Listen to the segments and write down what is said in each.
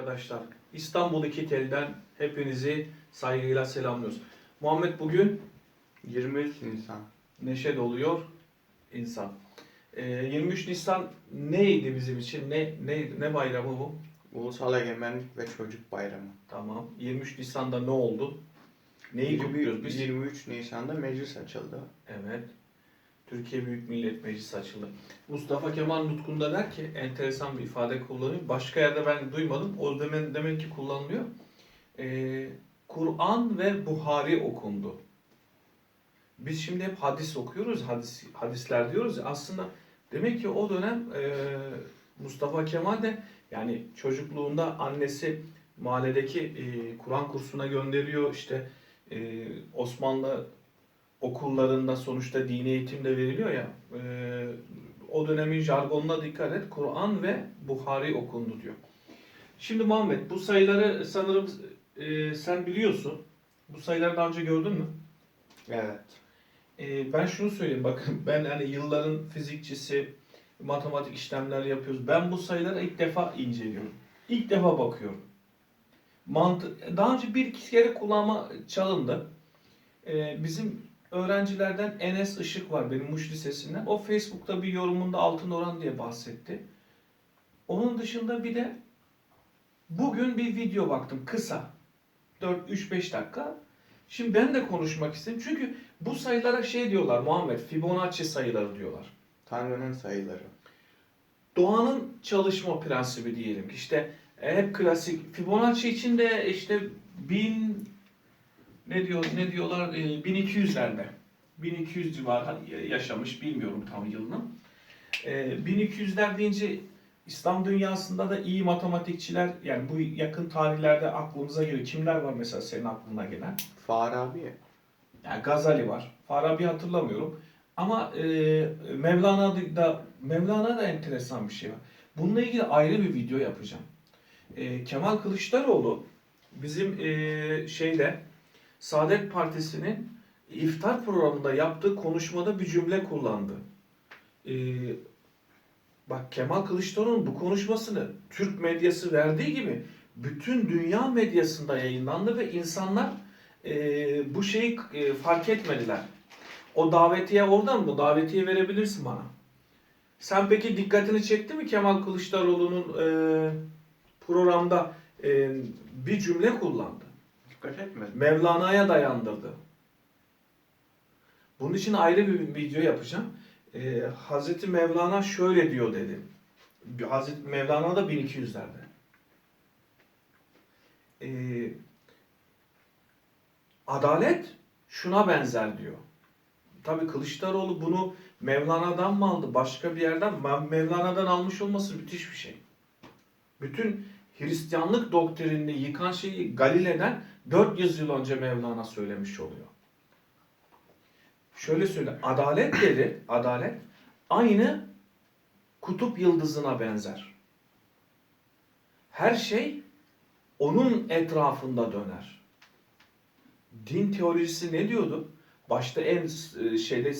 Arkadaşlar İstanbul İki Tel'den hepinizi saygıyla selamlıyoruz. Muhammed bugün 23 Nisan. neşe doluyor insan. Ee, 23 Nisan neydi bizim için? Ne ne ne bayramı bu? Ulusal Egemenlik ve Çocuk Bayramı. Tamam. 23 Nisan'da ne oldu? Neyi kutluyoruz biz? 23 Nisan'da meclis açıldı. Evet. Türkiye Büyük Millet Meclisi açıldı. Mustafa Kemal Nutku'nda der ki enteresan bir ifade kullanıyor. Başka yerde ben duymadım. O demen, demek ki kullanılıyor. Ee, Kur'an ve Buhari okundu. Biz şimdi hep hadis okuyoruz. Hadis, hadisler diyoruz ya. Aslında demek ki o dönem e, Mustafa Kemal de yani çocukluğunda annesi mahalledeki e, Kur'an kursuna gönderiyor. İşte e, Osmanlı okullarında sonuçta dini eğitim de veriliyor ya. e, o dönemin jargonuna dikkat et. Kur'an ve Buhari okundu diyor. Şimdi Muhammed bu sayıları sanırım e, sen biliyorsun. Bu sayıları daha önce gördün mü? Evet. E, ben şunu söyleyeyim bakın ben hani yılların fizikçisi matematik işlemler yapıyoruz. Ben bu sayıları ilk defa inceliyorum. İlk defa bakıyorum. Mantı daha önce bir iki kere kulağıma çalındı. E, bizim öğrencilerden Enes Işık var benim Muş Lisesi'nden. O Facebook'ta bir yorumunda altın oran diye bahsetti. Onun dışında bir de bugün bir video baktım kısa. 4-3-5 dakika. Şimdi ben de konuşmak istedim. Çünkü bu sayılara şey diyorlar Muhammed, Fibonacci sayıları diyorlar. Tanrı'nın sayıları. Doğanın çalışma prensibi diyelim işte e, hep klasik Fibonacci için de işte 1000 ne diyor ne diyorlar e, 1200'lerde 1200 civarı yaşamış bilmiyorum tam yılını. E, 1200'ler deyince İslam dünyasında da iyi matematikçiler yani bu yakın tarihlerde aklımıza geliyor. Kimler var mesela senin aklına gelen? Farabi. Yani Gazali var. Farabi hatırlamıyorum. Ama e, Mevlana'da Mevlana da enteresan bir şey var. Bununla ilgili ayrı bir video yapacağım. E, Kemal Kılıçdaroğlu bizim e, şeyle Saadet Partisi'nin iftar programında yaptığı konuşmada bir cümle kullandı. E, bak Kemal Kılıçdaroğlu'nun bu konuşmasını Türk medyası verdiği gibi bütün dünya medyasında yayınlandı ve insanlar e, bu şeyi e, fark etmediler. O davetiye oradan mı? Davetiye verebilirsin bana. Sen peki dikkatini çekti mi Kemal Kılıçdaroğlu'nun e, programda e, bir cümle kullandı. Dikkat etmedim. Mevlana'ya dayandırdı. Bunun için ayrı bir video yapacağım. E, Hazreti Mevlana şöyle diyor dedi. Hazreti Mevlana da 1200'lerde. E, adalet şuna benzer diyor. Tabii Kılıçdaroğlu bunu Mevlana'dan mı aldı, başka bir yerden? Mevlana'dan almış olması müthiş bir şey. Bütün Hristiyanlık doktrinini yıkan şeyi Galile'den 400 yıl önce Mevlana söylemiş oluyor. Şöyle söyle, adalet dedi, adalet aynı kutup yıldızına benzer. Her şey onun etrafında döner. Din teolojisi ne diyordu? Başta en e, şeyde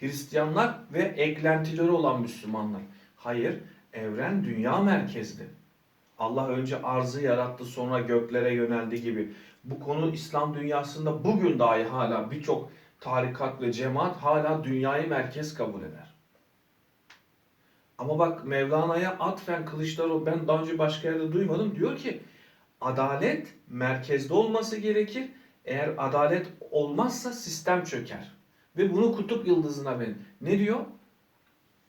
Hristiyanlar ve eklentileri olan Müslümanlar. Hayır, evren dünya merkezli. Allah önce arzı yarattı sonra göklere yöneldi gibi. Bu konu İslam dünyasında bugün dahi hala birçok tarikat ve cemaat hala dünyayı merkez kabul eder. Ama bak Mevlana'ya atfen Kılıçdaroğlu ben daha önce başka yerde duymadım diyor ki adalet merkezde olması gerekir. Eğer adalet olmazsa sistem çöker. Ve bunu kutup yıldızına ben. Ne diyor?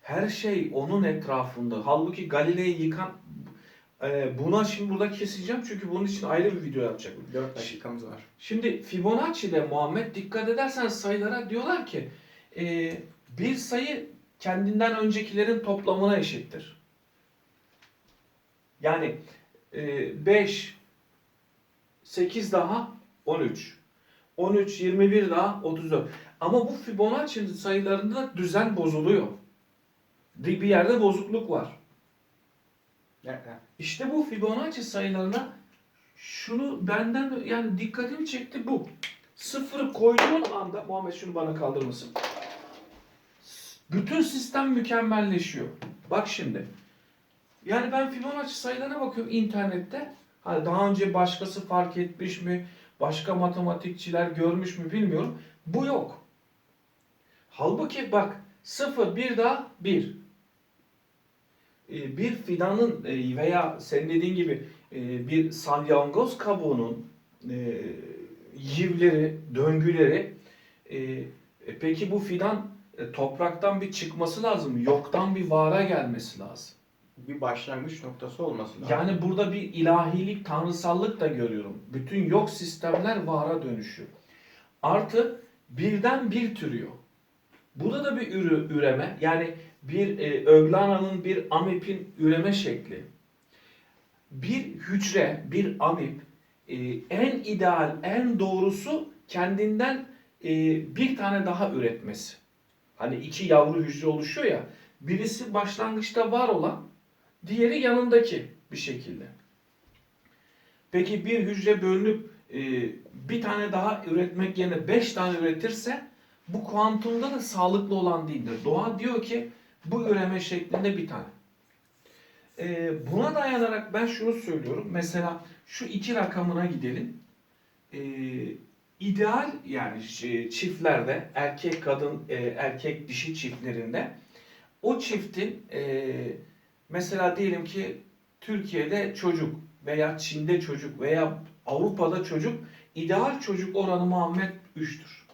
Her şey onun etrafında. Halbuki Galile'yi yıkan e, buna şimdi burada keseceğim çünkü bunun için ayrı bir video yapacağım. 4 dakikamız var. Şimdi Fibonacci'de Muhammed dikkat edersen sayılara diyorlar ki e, bir sayı kendinden öncekilerin toplamına eşittir. Yani e, 5, 8 daha 13. 13, 21 daha 34. Ama bu Fibonacci sayılarında düzen bozuluyor. Bir yerde bozukluk var. İşte bu Fibonacci sayılarına şunu benden yani dikkatimi çekti bu. Sıfırı koyduğun anda Muhammed şunu bana kaldırır mısın? Bütün sistem mükemmelleşiyor. Bak şimdi. Yani ben Fibonacci sayılarına bakıyorum internette. Hani daha önce başkası fark etmiş mi? Başka matematikçiler görmüş mü bilmiyorum. Bu yok. Halbuki bak 0 bir daha 1. Bir fidanın e, veya sen dediğin gibi e, bir salyangoz kabuğunun e, yivleri, döngüleri peki bu fidan topraktan bir çıkması lazım. Yoktan bir vara gelmesi lazım. Bir başlangıç noktası olması lazım. Yani burada bir ilahilik, tanrısallık da görüyorum. Bütün yok sistemler vara dönüşüyor. Artı birden bir türüyor. Burada da bir ürü, üreme. Yani bir e, öglananın bir amipin üreme şekli. Bir hücre, bir amip e, en ideal, en doğrusu kendinden e, bir tane daha üretmesi. Hani iki yavru hücre oluşuyor ya. Birisi başlangıçta var olan, diğeri yanındaki bir şekilde. Peki bir hücre bölünüp e, bir tane daha üretmek yerine beş tane üretirse bu kuantumda da sağlıklı olan değildir. Doğa diyor ki bu üreme şeklinde bir tane. E, buna dayanarak ben şunu söylüyorum. Mesela şu iki rakamına gidelim. E, ideal yani çiftlerde erkek kadın e, erkek dişi çiftlerinde o çiftin e, mesela diyelim ki Türkiye'de çocuk veya Çin'de çocuk veya Avrupa'da çocuk ideal çocuk oranı Muhammed 3'tür.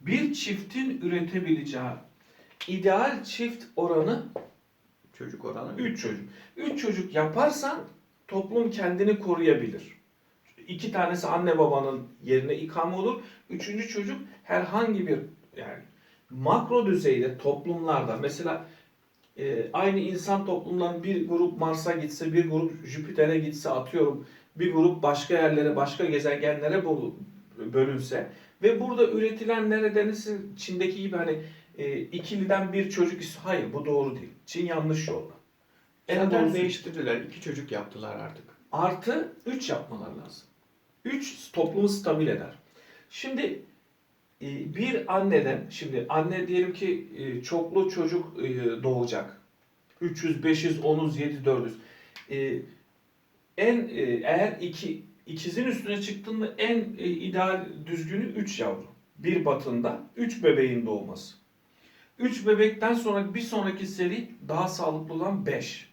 Bir çiftin üretebileceği ideal çift oranı Çocuk oranı 3 çocuk. 3 çocuk yaparsan toplum kendini koruyabilir. İki tanesi anne babanın yerine ikame olur. Üçüncü çocuk herhangi bir yani makro düzeyde toplumlarda mesela e, aynı insan toplumdan bir grup Mars'a gitse, bir grup Jüpiter'e gitse atıyorum, bir grup başka yerlere, başka gezegenlere bölünse ve burada üretilen neredense Çin'deki gibi hani e, ikiliden bir çocuk is- hayır bu doğru değil. Çin yanlış yolda. En Zaten değiştirdiler. İki çocuk yaptılar artık. artı 3 yapmalar lazım. 3 toplumu stabil eder. Şimdi e, bir anneden, şimdi anne diyelim ki e, çoklu çocuk e, doğacak. 300, 500, 10'uz, 7, 400. E, En eğer iki ikizin üstüne çıktığında en ideal düzgünü 3 yavru. Bir batında 3 bebeğin doğması. 3 bebekten sonra bir sonraki seri daha sağlıklı olan 5.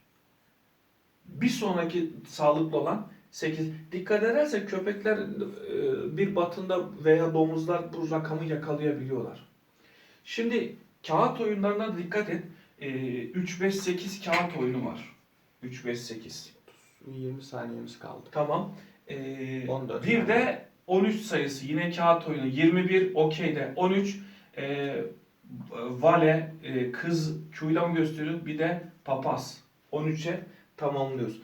Bir sonraki sağlıklı olan 8. Dikkat edersek köpekler e, bir batında veya domuzlar bu rakamı yakalayabiliyorlar. Şimdi kağıt oyunlarına dikkat et. E, 3-5-8 kağıt oyunu var. 3-5-8. 20 saniyemiz kaldı. Tamam. E, 14 bir de 13 sayısı yine kağıt oyunu. 21 okeyde. 13 e, vale e, kız Q'yla mı gösteriyoruz? Bir de papaz. 13'e tamamlıyoruz.